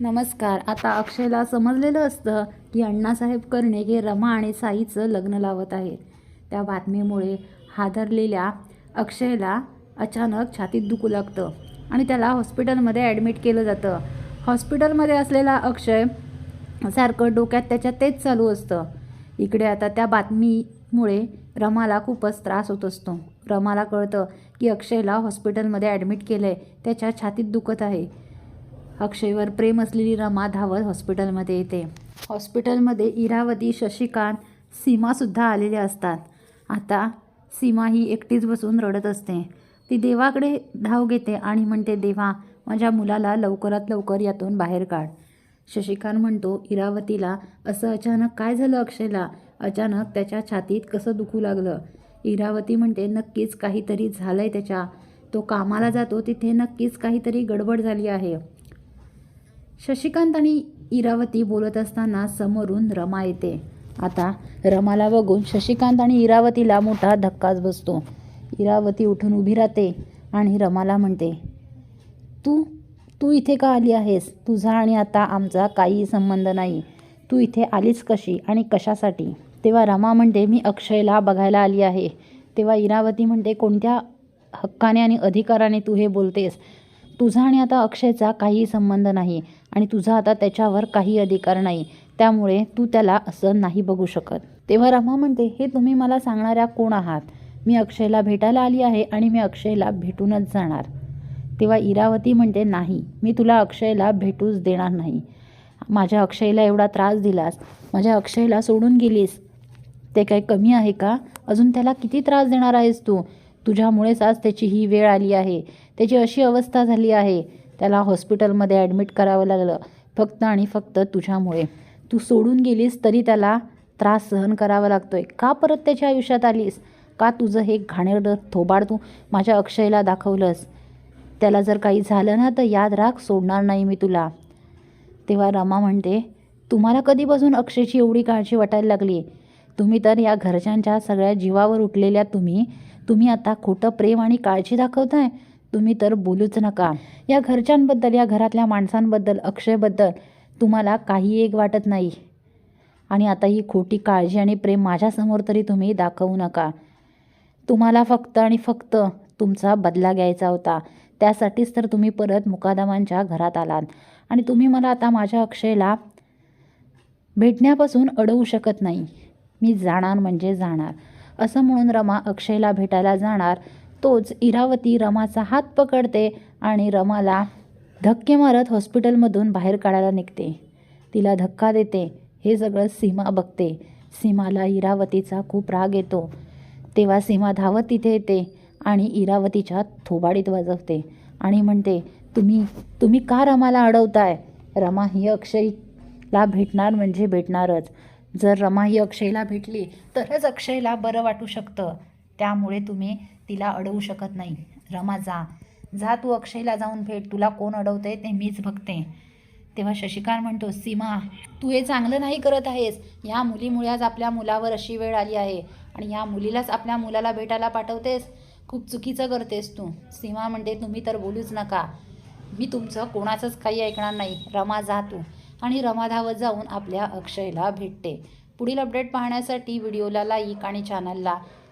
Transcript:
नमस्कार. आता अक्षयला समजलेलं असतं की अण्णासाहेब कर्णे हे रमा आणि साईचं लग्न लावत आहेत. त्या बातमीमुळे हादरलेल्या अक्षयला अचानक छातीत दुखू लागतं आणि त्याला हॉस्पिटलमध्ये ॲडमिट केलं जातं. हॉस्पिटलमध्ये असलेला अक्षय सारखं डोक्यात त्याच्या तेच चालू असतं. इकडे आता त्या बातमीमुळे रमाला खूपच त्रास होत असतो. रमाला कळतं की अक्षयला हॉस्पिटलमध्ये ॲडमिट केलं आहे त्याच्या छातीत दुखत आहे. अक्षयवर प्रेम असलेली रमा धावत हॉस्पिटलमध्ये येते. हॉस्पिटलमध्ये इरावती शशिकांत सीमासुद्धा आलेल्या असतात. आता सीमा ही एकटीच बसून रडत असते. ती देवाकडे धाव घेते आणि म्हणते देवा माझ्या मुलाला लवकरात लवकर यातून बाहेर काढ. शशिकांत म्हणतो इरावतीला असं अचानक काय झालं अक्षयला? अचानक त्याच्या छातीत कसं दुखू लागलं? इरावती म्हणते नक्कीच काहीतरी झालं आहे त्याच्या. तो कामाला जातो तिथे नक्कीच काहीतरी गडबड झाली आहे. शशिकांत आणि इरावती बोलत असताना समोरून रमा येते. आता रमाला बघून शशिकांत आणि इरावतीला मोठा धक्काच बसतो. इरावती उठून उभी राहते आणि रमाला म्हणते तू तू इथे का आली आहेस? तुझा आणि आता आमचा काही संबंध नाही. तू इथे आलीच कशी आणि कशासाठी? तेव्हा रमा म्हणते मी अक्षयला बघायला आली आहे. तेव्हा इरावती म्हणते कोणत्या हक्काने आणि अधिकाराने तू हे बोलतेस? तुझा आणि आता अक्षयचा काहीही संबंध नाही. आणि तुझा आता त्याच्यावर काही अधिकार नाही. त्यामुळे तू त्याला असं नाही बघू शकत. तेव्हा रमा म्हणते हे तुम्ही मला सांगणाऱ्या कोण आहात? मी अक्षयला भेटायला आली आहे आणि मी अक्षयला भेटूनच जाणार. तेव्हा इरावती म्हणते नाही मी तुला अक्षयला भेटूच देणार नाही. माझ्या अक्षयला एवढा त्रास दिलास. माझ्या अक्षयला सोडून गेलीस. ते काही कमी आहे का? अजून त्याला किती त्रास देणार आहेस तू? तुझ्यामुळेच आज त्याची ही वेळ आली आहे. त्याची अशी अवस्था झाली आहे. त्याला हॉस्पिटलमध्ये ॲडमिट करावं लागलं फक्त आणि फक्त तुझ्यामुळे. तू सोडून गेलीस तरी त्याला त्रास सहन करावा लागतोय. का परत त्याच्या आयुष्यात आलीस? का तुझं हे घाणेरडं थोबाड तू माझ्या अक्षयला दाखवलंस? त्याला जर काही झालं ना तर याद राख सोडणार नाही मी तुला. तेव्हा रमा म्हणते तुम्हाला कधीपासून अक्षयची एवढी काळजी वाटायला लागली? तुम्ही तर या घरच्यांच्या सगळ्या जीवावर उठलेल्या तुम्ही. तुम्ही आता खोटं प्रेम आणि काळजी दाखवताय. तुम्ही तर बोलूच नका. या घरच्यांबद्दल या घरातल्या माणसांबद्दल अक्षयबद्दल तुम्हाला काही एक वाटत नाही. आणि आता ही खोटी काळजी आणि प्रेम माझ्यासमोर तरी तुम्ही दाखवू नका. तुम्हाला फक्त आणि फक्त तुमचा बदला घ्यायचा होता. त्यासाठीच तर तुम्ही परत मुकादमांच्या घरात आलात. आणि तुम्ही मला आता माझ्या अक्षयला भेटण्यापासून अडवू शकत नाही. मी जाणार म्हणजे जाणार. असं म्हणून रमा अक्षयला भेटायला जाणार. तोच इरावती रमाचा हात पकडते आणि रमाला धक्के मारत हॉस्पिटलमधून बाहेर काढायला निघते. तिला धक्का देते. हे सगळं सीमा बघते. सीमाला इरावतीचा खूप राग येतो. तेव्हा सीमा धावत तिथे येते आणि इरावतीच्या थोबाडीत वाजवते आणि म्हणते तुम्ही तुम्ही का रमाला अडवताय? रमा ही अक्षयला भेटणार म्हणजे भेटणारच. जर रमा ही अक्षयला भेटली तरच अक्षयला बरं वाटू शकतं. त्यामुळे तुम्ही तिला अडवू शकत नाही. रमा जा. जा तू अक्षयला जाऊन भेट. तुला कोण अडवतंय ते मीच बघते. तेव्हा शशिकांत म्हणतो सीमा तू हे चांगलं नाही करत आहेस. या मुलीमुळे आज आपल्या मुलावर अशी वेळ आली आहे आणि या मुलीलाच आपल्या मुलाला भेटायला पाठवतेस. खूप चुकीचं करतेस तू. सीमा म्हणते तुम्ही तर बोलूच नका. मी तुमचं कोणाचंच काही ऐकणार नाही. रमा जा तू. आणि रमा धावत जाऊन आपल्या अक्षयला भेटते. पुढील अपडेट पाहण्यासाठी व्हिडिओला लाईक आणि चॅनलला